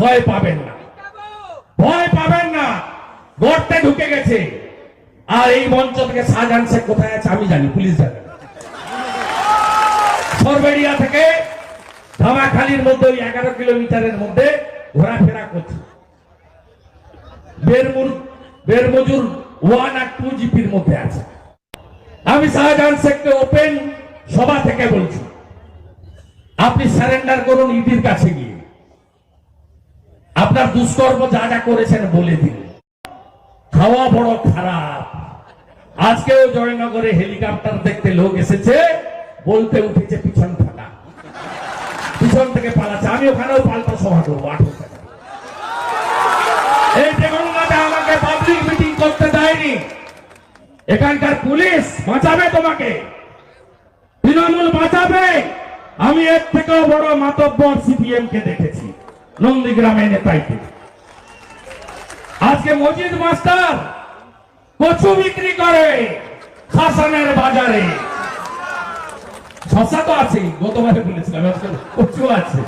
ভয় পাবেন না। ভয় পাবেন না। গর্তে ঢুকে গেছে। আর এই মঞ্চ থেকে শাহজাহান শেখ কোথায় আছে আমি জানি, পুলিশ জানে। সরবেড়িয়া থেকে ধামাখালির মধ্যে ওই এগারো কিলোমিটারের মধ্যে ঘোরাফেরা করছে। বেরমজুর ওয়ান আর টু জিপির মধ্যে আছে। আমি শাহজাহান শেখকে ওপেন সভা থেকে বলছি, আপনি সারেন্ডার করুন ইডির কাছে গিয়ে। আপনার দুষ্কর্ম যা যা করেছেন বলে দিন। খাওয়া বড় খারাপ। আজকেও জয়নগরে হেলিকপ্টার দেখতে লোক এসেছে, বলতে উঠেছে পিছন ফাটা। পিছন থেকে পালাচ্ছে। আমি ওখানেও পাল্টা সভা করব, আঠেরো টাকা। এই দেগঙ্গাতে আমাকে পাবলিক মিটিং করতে দেয়নি। এখানকার পুলিশ বাঁচাবে তোমাকে। তৃণমূল বাঁচাবে। আমি এর থেকেও বড় মাতব্বর সিপিএম কে দেখেছি। নন্দীগ্রামে নেতাইতে আজকে মজিদ মাস্টার কচু বিক্রি করে হাসানের বাজারে। শশা তো আছে, গতবারে বলেছিলাম কচু আছে।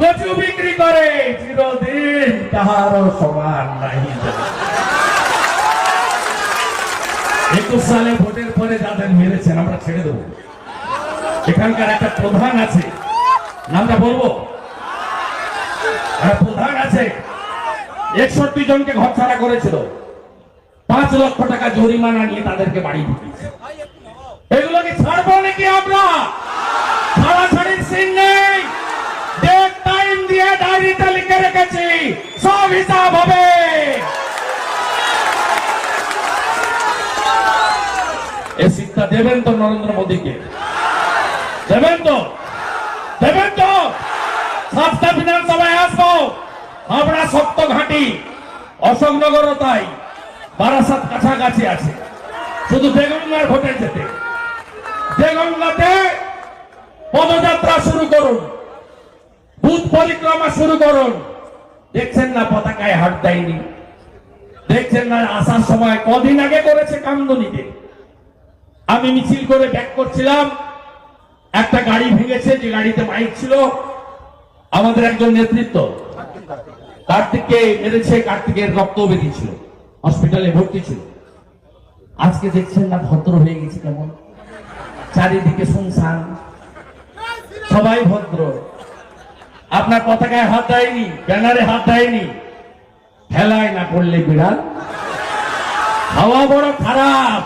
কচু বিক্রি করে চিরদিন তাহারও সমান নাই। একুশ সালে ভোটের পরে যাদের মেরেছেন, আমরা ছেড়ে দেবো। এখানকার একটা প্রধান আছে, নামটা বলব? প্রধান আছে। একষট্টি জনকে ঘর ছাড়া করেছিল। পাঁচ লক্ষ টাকা জরিমানা নিয়ে তাদেরকে বাড়ি ঢুকিয়েছে। এগুলোকে ছাড়বো নাকি আমরা? ছাড়াছাড়ির সিন নেই। টাইম দিয়ে ডায়েরিতে লিখে রেখেছি। সব হিসাব হবে। এই শিক্ষা দেবেন তো নরেন্দ্র মোদীকে? দেবেন তো? ঘাটি অশোকনগরও তাই, বারাসাত কাছাকাছি আছে। শুধু বেগঙ্গার ভোটে যেতে বেগঙ্গাতে পদযাত্রা শুরু করুন। বুথ পরিক্রমা শুরু করুন। দেখছেন না পতাকায় হাট দেয়নি। দেখছেন না আসার সময় কদিন আগে করেছে কামদনিতে আমি মিছিল করে ব্যাক করছিলাম। একটা গাড়ি ভেঙেছে, যে গাড়িতে মাইক ছিল। আমাদের একজন নেতৃত্ব। কার্তিককে মেরেছে কার্তিকের রক্ত বেরিয়েছিল হসপিটালে ভর্তি ছিল। আজকে দেখছেন না ভদ্র হয়ে গেছে কেমন? চারিদিকে শুনশান। সবাই ভদ্র। আপনার পতাকায় হাত দেয়নি, ব্যানারে হাত দেয়নি। খেলায় না করলে বিড়াল? হাওয়া বড় খারাপ।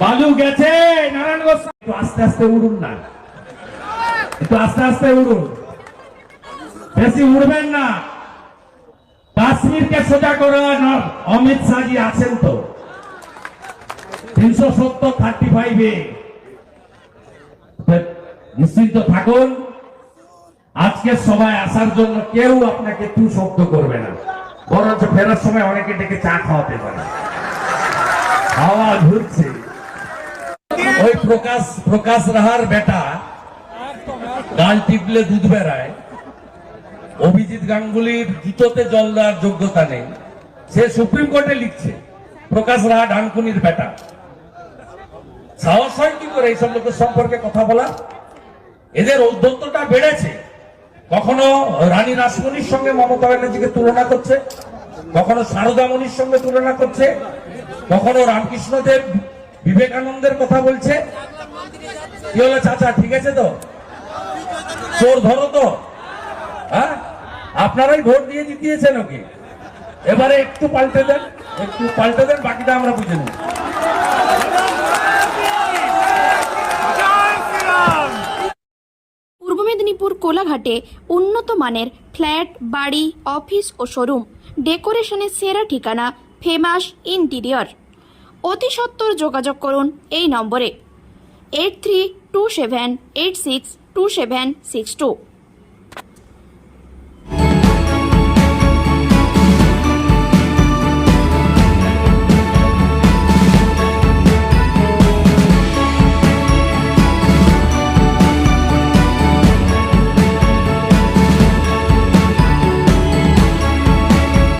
বালু গেছে নারায়ণগঞ্জ একটু আস্তে আস্তে উড়ুন না। একটু আস্তে আস্তে উড়ুন। বেশি উড়বেন না। কাশ্মীরকে সোজা করে অমিত শাহজি আছেন তো। তিনশো সত্তর থার্টি ফাইভে নিশ্চিন্ত থাকুন, আজকে সবাই আসার জন্য কেউ আপনাকে তু শব্দ করবে না। বরঞ্চ ফেরার সময় অনেকে ডেকে চা খাওয়াতে পারে। হাওয়া ঘুরছে ওই প্রকাশ প্রকাশ রাহার বেটা, গাল টিপলে দুধ বেড়ায়। অভিজিৎ গাঙ্গুলির জুতোতে জল দেওয়ার যোগ্যতা নেই। সে সুপ্রিম কোর্টে লিখছে, প্রকাশ রাহা ডানকুনির বেটা। সাহস হয় কি করে এইসব লোকের সম্পর্কে কথা বলা এদের ঔদ্ধত্যটা বেড়েছে। কখনো রানী রাসমণির সঙ্গে মমতা ব্যানার্জিকে তুলনা করছে, কখনো সারদামণির সঙ্গে তুলনা করছে, কখনো রামকৃষ্ণদেব বিবেকানন্দের কথা বলছে। কি হলো চাচা, ঠিক আছে তো? চোর ধরো তো। আপনারাই ভোট দিয়ে জিতিয়েছেন ওকে। এবারে একটু পাল্টে দেন, একটু পাল্টে দেন, বাকিটা আমরা বুঝে নেব। মেদিনীপুর কোলাঘাটে উন্নত মানের ফ্ল্যাট, বাড়ি, অফিস ও শোরুম। ডেকোরেশনের সেরা ঠিকানা ফেমাস ইন্টিরিয়র। অতি সত্বর যোগাযোগ করুন এই নম্বরে। Eight three two seven eight six two seven six two